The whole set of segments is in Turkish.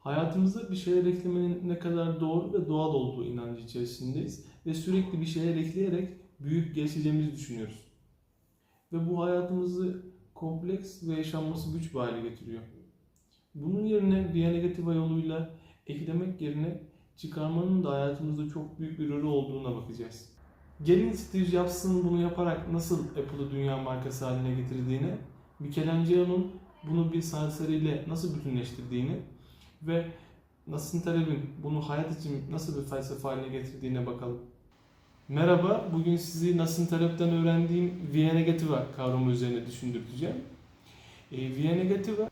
Hayatımıza bir şeyler eklemenin ne kadar doğru ve doğal olduğu inancı içerisindeyiz ve sürekli bir şeyler ekleyerek büyük gelişeceğimizi düşünüyoruz. Ve bu hayatımızı kompleks ve yaşanması güç bir hale getiriyor. Bunun yerine Via Negativa yoluyla eklemek yerine çıkarmanın da hayatımızda çok büyük bir rolü olduğuna bakacağız. Gelin Steve Jobs'ın bunu yaparak nasıl Apple'ı dünya markası haline getirdiğine, Michelangelo'nun bunu bir sanat nasıl bütünleştirdiğini ve Nassim Taleb'in bunu hayat için nasıl bir felsefe haline getirdiğine bakalım. Merhaba, bugün sizi Nassim Taleb'den öğrendiğim Via Negativa kavramı üzerine düşündürteceğim. E, Via Negativa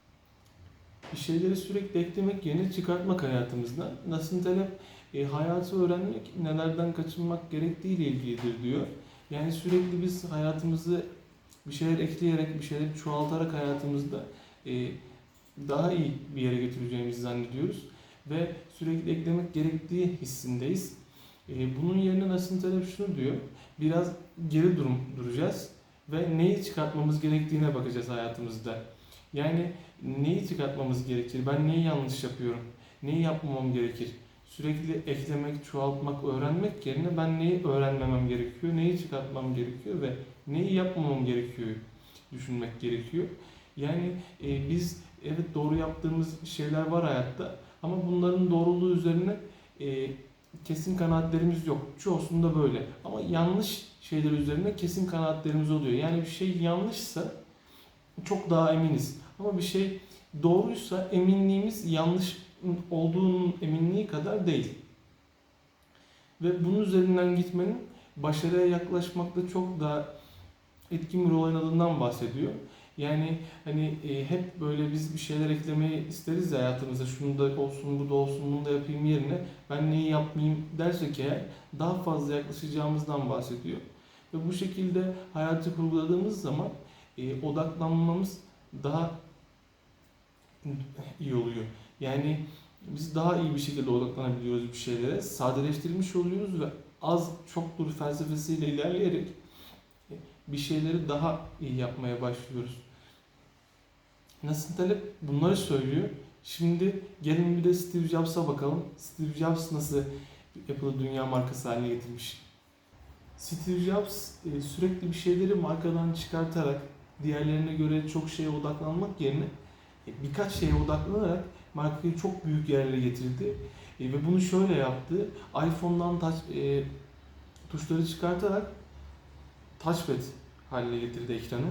bir şeyleri sürekli eklemek yerine çıkartmak hayatımızdan. Nassim Taleb e, hayatı öğrenmek nelerden kaçınmak gerektiği ile ilgilidir diyor. Yani sürekli biz hayatımızı bir şeyler ekleyerek, bir şeyler çoğaltarak hayatımızda e, daha iyi bir yere getireceğimizi zannediyoruz. Ve sürekli eklemek gerektiği hissindeyiz. E, bunun yerine Nassim Taleb şunu diyor. Biraz geri durum duracağız ve neyi çıkartmamız gerektiğine bakacağız hayatımızda. Yani neyi çıkartmamız gerekir? Ben neyi yanlış yapıyorum? Neyi yapmamam gerekir? Sürekli eklemek, çoğaltmak, öğrenmek yerine ben neyi öğrenmemem gerekiyor, neyi çıkartmam gerekiyor ve neyi yapmamam gerekiyor düşünmek gerekiyor. Yani e, biz evet doğru yaptığımız şeyler var hayatta ama bunların doğruluğu üzerine e, kesin kanaatlerimiz yok. Çoğusunda böyle. Ama yanlış şeyler üzerine kesin kanaatlerimiz oluyor. Yani bir şey yanlışsa çok daha eminiz. Ama bir şey doğruysa eminliğimiz yanlış olduğunun eminliği kadar değil. Ve bunun üzerinden gitmenin başarıya yaklaşmakta çok daha etkin bir rol oynadığından bahsediyor. Yani hani e, hep böyle biz bir şeyler eklemeyi isteriz ya hayatımıza. Şunu da olsun, bu da olsun, bunu da yapayım yerine ben neyi yapmayayım dersek eğer daha fazla yaklaşacağımızdan bahsediyor. Ve bu şekilde hayatı kurguladığımız zaman e, odaklanmamız daha iyi oluyor. Yani biz daha iyi bir şekilde odaklanabiliyoruz bir şeylere. Sadeleştirmiş oluyoruz ve az çoktur felsefesiyle ilerleyerek bir şeyleri daha iyi yapmaya başlıyoruz. Nasıl Talep bunları söylüyor. Şimdi gelin bir de Steve Jobs'a bakalım. Steve Jobs nasıl Apple'ı dünya markası haline getirmiş. Steve Jobs e, sürekli bir şeyleri markadan çıkartarak diğerlerine göre çok şeye odaklanmak yerine e, birkaç şeye odaklanarak markayı çok büyük yerlere getirdi. E, ve bunu şöyle yaptı. iPhone'dan touch, e, tuşları çıkartarak touchpad haline getirdi ekranı.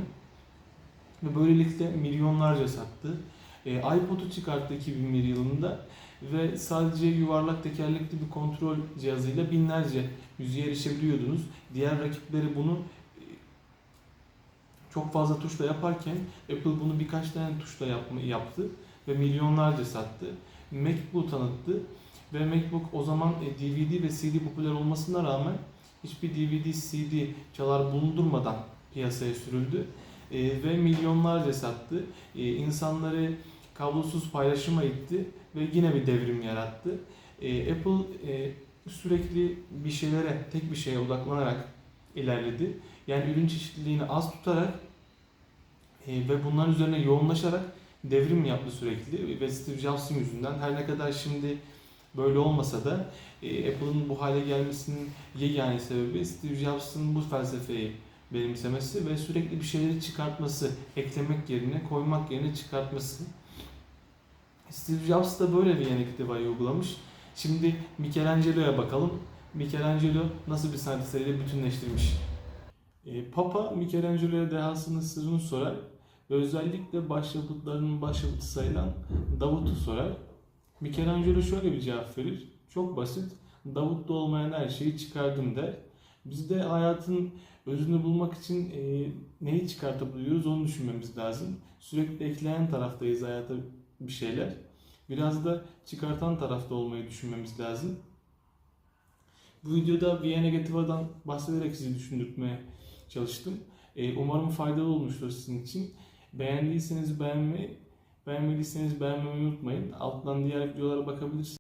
Ve böylelikle milyonlarca sattı. E, iPod'u çıkarttı 2001 yılında ve sadece yuvarlak tekerlekli bir kontrol cihazıyla binlerce müziğe erişebiliyordunuz. Diğer rakipleri bunu e, çok fazla tuşla yaparken Apple bunu birkaç tane tuşla yapma, yaptı ve milyonlarca sattı. MacBook tanıttı ve MacBook o zaman e, DVD ve CD popüler olmasına rağmen hiçbir DVD, CD çalar bulundurmadan piyasaya sürüldü e, ve milyonlarca sattı. E, insanları kablosuz paylaşıma itti ve yine bir devrim yarattı. E, Apple e, sürekli bir şeylere, tek bir şeye odaklanarak ilerledi. Yani ürün çeşitliliğini az tutarak e, ve bunların üzerine yoğunlaşarak devrim yaptı sürekli ve Steve Jobs'ın yüzünden her ne kadar şimdi böyle olmasa da e, Apple'ın bu hale gelmesinin yegane sebebi Steve Jobs'ın bu felsefeyi benimsemesi ve sürekli bir şeyleri çıkartması, eklemek yerine, koymak yerine çıkartması. Steve Jobs da böyle bir Yeniliktiva'yı uygulamış. Şimdi Michelangelo'ya bakalım. Michelangelo nasıl bir sanat eseriyle bütünleştirmiş? E, Papa Michelangelo'ya dehasının sırrını sorar özellikle başyapıtlarının başyapıtı sayılan Davut'u sorar. Michelangelo şöyle bir cevap verir. Çok basit. Davut'ta olmayan her şeyi çıkardım der. Biz de hayatın özünü bulmak için e, neyi çıkartabiliyoruz onu düşünmemiz lazım. Sürekli ekleyen taraftayız hayata bir şeyler. Biraz da çıkartan tarafta olmayı düşünmemiz lazım. Bu videoda Via Negativa'dan bahsederek sizi düşündürtmeye çalıştım. E, umarım faydalı olmuştur sizin için. Beğendiyseniz beğenmeyi, beğenmediyseniz beğenmeyi unutmayın. Alttan diğer videolara bakabilirsiniz.